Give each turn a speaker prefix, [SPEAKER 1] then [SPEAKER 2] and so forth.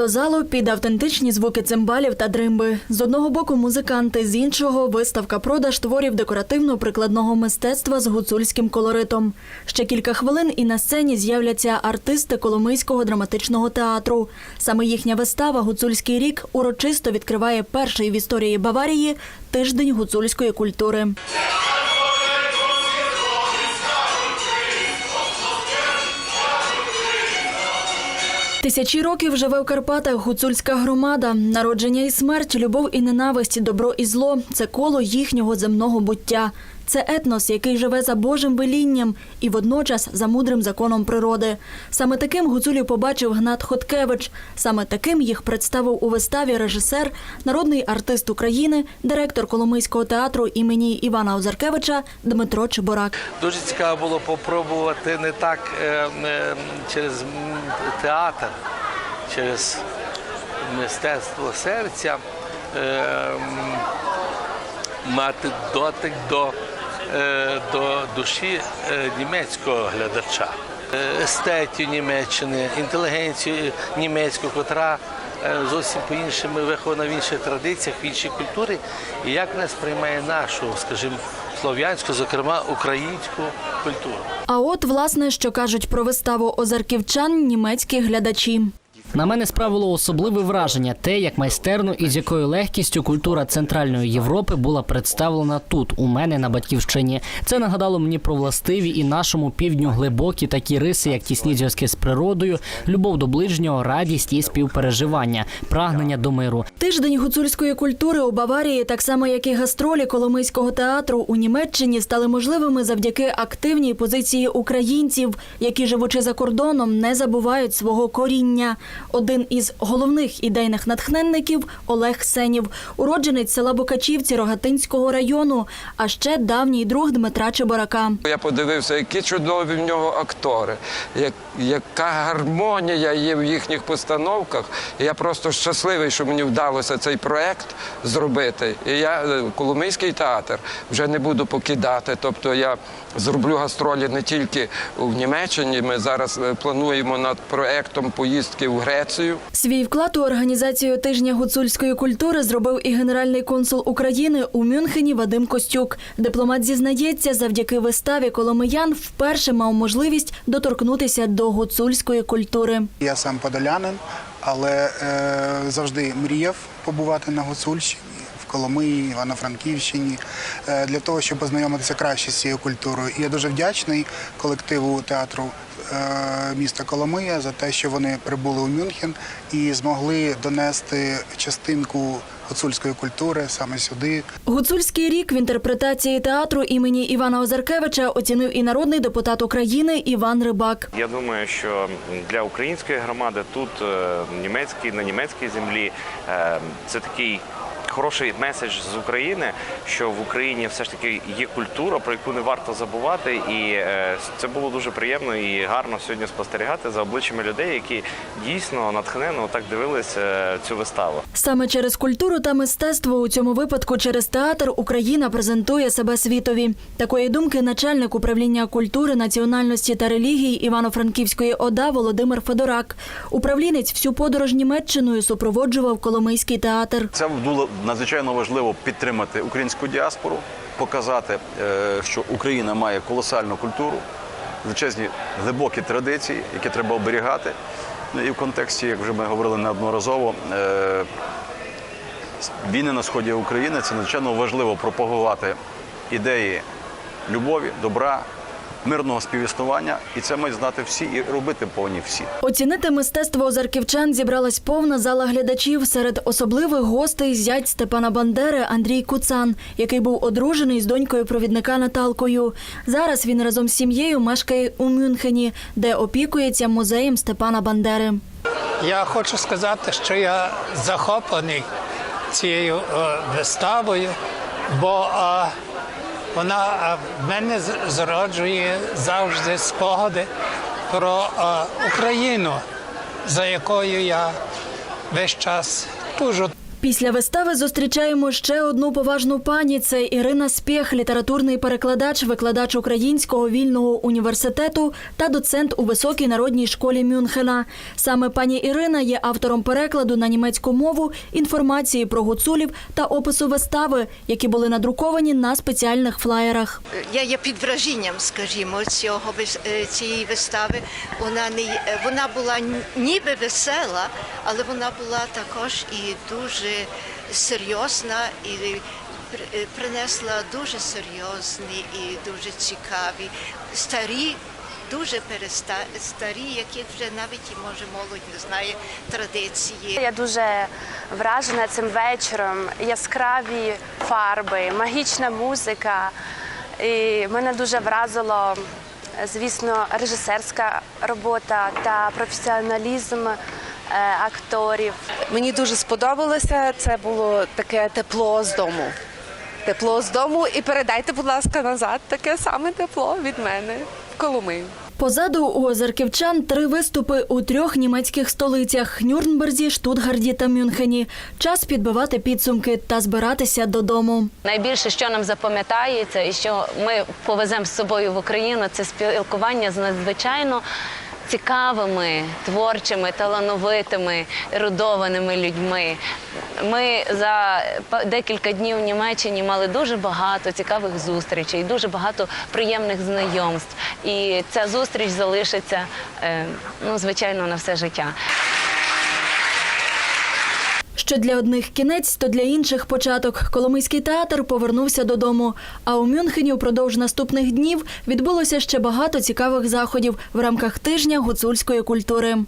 [SPEAKER 1] До залу під автентичні звуки цимбалів та дримби. З одного боку музиканти, з іншого виставка продаж творів декоративно-прикладного мистецтва з гуцульським колоритом. Ще кілька хвилин і на сцені з'являться артисти Коломийського драматичного театру. Саме їхня вистава Гуцульський рік урочисто відкриває перший в історії Баварії тиждень гуцульської культури. Тисячі років живе в Карпатах гуцульська громада. Народження і смерть, любов і ненависть, добро і зло це коло їхнього земного буття. Це етнос, який живе за Божим велінням і водночас за мудрим законом природи. Саме таким гуцулів побачив Гнат Хоткевич. Саме таким їх представив у виставі режисер, народний артист України, директор Коломийського театру імені Івана Озаркевича Дмитро Чеборак.
[SPEAKER 2] Дуже цікаво було попробувати не так е, е, через театр, через мистецтво серця е, мати дотик до, до душі е, німецького глядача, Е, естетів Німеччини, інтелігенцію німецьку, котра е, зовсім по-іншому вихована в інших традиціях, в іншій культурі, і як вона сприймає нашу, скажімо, слов'янську, зокрема українську культуру.
[SPEAKER 1] А от, власне, що кажуть про виставу озарківчан німецькі глядачі.
[SPEAKER 3] На мене справило особливе враження те, як майстерно і з якою легкістю культура Центральної Європи була представлена тут, у мене на батьківщині. Це нагадало мені про властиві і нашому півдню глибокі такі риси, як тісні зв'язки з природою, любов до ближнього, радість і співпереживання, прагнення до миру.
[SPEAKER 1] Тиждень гуцульської культури у Баварії, так само як і гастролі Коломийського театру у Німеччині, стали можливими завдяки активній позиції українців, які, живучи за кордоном, не забувають свого коріння. Один із головних ідейних натхненників Олег Сенів, уродженець села Букачівці Рогатинського району, а ще давній друг Дмитра Чеборака.
[SPEAKER 4] Я подивився, які чудові в нього актори, як, яка гармонія є в їхніх постановках. Я просто щасливий, що мені вдалося цей проект зробити. І я е, Коломийський театр вже не буду покидати. Тобто я зроблю гастролі не тільки в Німеччині. Ми зараз е, плануємо над проектом поїздки в Грецію.
[SPEAKER 1] Свій вклад у організацію тижня гуцульської культури зробив і генеральний консул України у Мюнхені Вадим Костюк. Дипломат зізнається, завдяки виставі Коломиян вперше мав можливість доторкнутися до гуцульської культури.
[SPEAKER 5] Я сам подолянин, але е, завжди мріяв побувати на Гуцульщині, Коломиї, Івано-Франківщині, е, для того, щоб познайомитися краще з цією культурою. І я дуже вдячний колективу театру е, міста Коломия за те, що вони прибули у Мюнхен і змогли донести частинку гуцульської культури саме сюди.
[SPEAKER 1] Гуцульський рік в інтерпретації театру імені Івана Озаркевича оцінив і народний депутат України Іван Рибак.
[SPEAKER 6] Я думаю, що для української громади тут е, німецькій на німецькій землі це такий. Хороший меседж з України, що в Україні все ж таки є культура, про яку не варто забувати, і е, це було дуже приємно і гарно сьогодні спостерігати за обличчями людей, які дійсно натхненно так дивилися е, цю виставу.
[SPEAKER 1] Саме через культуру та мистецтво у цьому випадку через театр Україна презентує себе світові. Такої думки начальник управління культури, національності та релігії Івано-Франківської ОДА Володимир Федорак. Управлінець всю подорож Німеччиною супроводжував Коломийський театр.
[SPEAKER 7] Це було надзвичайно важливо підтримати українську діаспору, показати, е, що Україна має колосальну культуру, величезні глибокі традиції, які треба оберігати. Ну і в контексті, як вже ми говорили неодноразово, е, війни на сході України це надзвичайно важливо пропагувати ідеї любові, добра, мирного співіснування, і це мають знати всі і робити повинні всі.
[SPEAKER 1] Оцінити мистецтво озарківчан зібралась повна зала глядачів. Серед особливих гостей зять Степана Бандери Андрій Куцан, який був одружений з донькою провідника Наталкою. Зараз він разом з сім'єю мешкає у Мюнхені, де опікується музеєм Степана Бандери.
[SPEAKER 8] Я хочу сказати, що я захоплений цією е, виставою, бо е, вона в мене зроджує завжди спогади про Україну, за якою я весь час тужу.
[SPEAKER 1] Після вистави зустрічаємо ще одну поважну пані. Це Ірина Спєх, літературний перекладач, викладач Українського вільного університету та доцент у високій народній школі Мюнхена. Саме пані Ірина є автором перекладу на німецьку мову, інформації про гуцулів та опису вистави, які були надруковані на спеціальних флаєрах.
[SPEAKER 9] Я є під враженням, скажімо, цього е, цієї вистави. Вона не е, вона була ніби весела, але вона була також і дуже серйозна і е, принесла дуже серйозні і дуже цікаві старі. Дуже переста старі, яких вже навіть і може молодь не знає традиції.
[SPEAKER 10] Я дуже вражена цим вечором. Яскраві фарби, магічна музика. І мене дуже вразило, звісно, режисерська робота та професіоналізм е, акторів.
[SPEAKER 11] Мені дуже сподобалося. Це було таке тепло з дому. Тепло з дому. І передайте, будь ласка, назад таке саме тепло від мене в Коломию.
[SPEAKER 1] Позаду у озерківчан три виступи у трьох німецьких столицях Нюрнберзі, Штутгарді та Мюнхені. Час підбивати підсумки та збиратися додому.
[SPEAKER 12] Найбільше, що нам запам'ятається, і що ми повеземо з собою в Україну, це спілкування з надзвичайно цікавими, творчими, талановитими, ерудованими людьми. Ми за декілька днів в Німеччині мали дуже багато цікавих зустрічей, дуже багато приємних знайомств. І ця зустріч залишиться, е, ну, звичайно, на все життя.
[SPEAKER 1] Що для одних кінець, то для інших початок. Коломийський театр повернувся додому. А у Мюнхені впродовж наступних днів відбулося ще багато цікавих заходів в рамках тижня гуцульської культури.